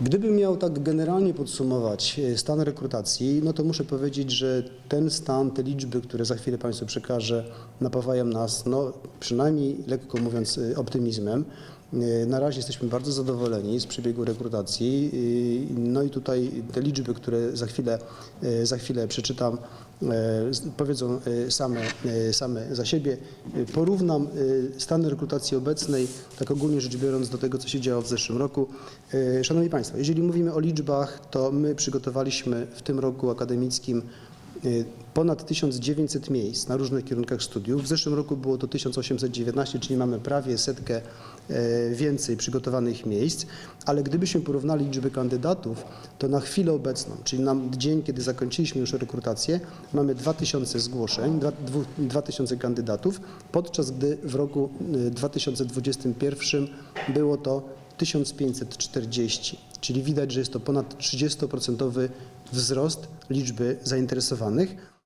Gdybym miał tak generalnie podsumować e, stan rekrutacji, no to muszę powiedzieć, że ten stan, te liczby, które za chwilę Państwu przekażę, napawają nas, no przynajmniej lekko mówiąc, e, optymizmem. E, Na razie jesteśmy bardzo zadowoleni z przebiegu rekrutacji. E, No i tutaj te liczby, które za chwilę, e, za chwilę przeczytam, powiedzą same, same za siebie. Porównam stan rekrutacji obecnej, tak ogólnie rzecz biorąc, do tego, co się działo w zeszłym roku. Szanowni Państwo, jeżeli mówimy o liczbach, to my przygotowaliśmy w tym roku akademickim ponad 1900 miejsc na różnych kierunkach studiów. W zeszłym roku było to 1819, czyli mamy prawie setkę e, więcej przygotowanych miejsc, ale gdybyśmy porównali liczby kandydatów, to na chwilę obecną, czyli na dzień, kiedy zakończyliśmy już rekrutację, mamy 2000 zgłoszeń, dwa- dwu- 2000 kandydatów, podczas gdy w roku y, 2021 było to 1540, czyli widać, że jest to ponad 30% wzrost liczby zainteresowanych.